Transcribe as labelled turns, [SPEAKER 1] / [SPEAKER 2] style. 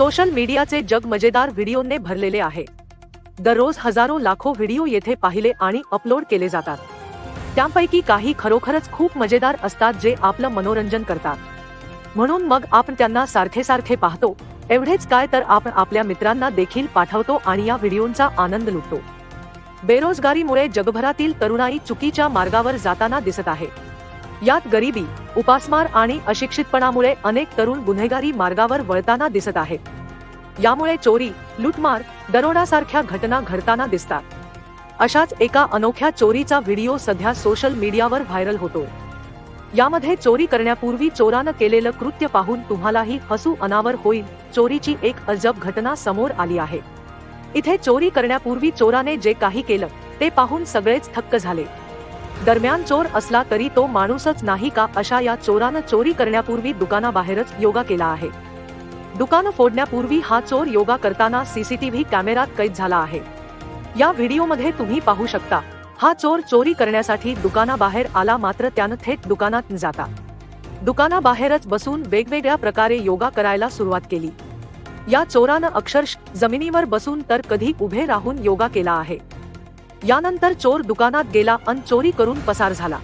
[SPEAKER 1] Social मीडियाचे जग मजेदार व्हिडिओने भरलेले आहे. दररोज हजारो लाखो व्हिडिओ येथे पाहिले आणि अपलोड केले जातात. त्यापैकी काही खरोखरच खूप मजेदार असतात जे आपलं मनोरंजन करतात. म्हणून मग आपण त्यांना सारखे सारखे पाहतो एवढेच काय तर आपण आपल्या मित्रांना देखील पाठवतो आणि या व्हिडिओंचा आनंद लुटतो. बेरोजगारीमुळे जगभरातील तरुणाई चुकीच्या मार्गावर जाताना दिसत आहे. यात गरिबी उपासमार आणि अशिक्षितपणामुळे अनेक तरुण गुन्हेगारी मार्गावर वळताना दिसत आहेत. यामुळे चोरी लुटमार दरोडासारख्या घटना घडताना दिसतात. अशाच एका अनोख्या चोरीचा व्हिडिओ सध्या सोशल मीडियावर व्हायरल होतो. यामध्ये चोरी करण्यापूर्वी चोरानं केलेलं कृत्य पाहून तुम्हालाही हसू अनावर होईल चोरीची एक अजब घटना समोर आली आहे. इथे चोरी करण्यापूर्वी चोराने जे काही केलं ते पाहून सगळेच थक्क झाले. दरम्यान चोर असला तरी तो माणूसच नाही का अशा या चोरानं चोरी करण्यापूर्वी दुकानाबाहेरच योगा केला आहे. दुकान फोडण्यापूर्वी हा चोर योगा करताना सीसीटीव्ही कॅमेरात कैद झाला आहे. या व्हिडिओमध्ये तुम्ही पाहू शकता हा चोर चोरी करण्यासाठी दुकानाबाहेर आला मात्र त्यानं थेट दुकानात जाता. दुकानाबाहेरच बसून वेगवेगळ्या प्रकारे योगा करायला सुरुवात केली. या चोरानं अक्षरश जमिनीवर बसून तर कधी उभे राहून योगा केला आहे. यानंतर चोर दुकानात गेला अन चोरी करून पसार झाला.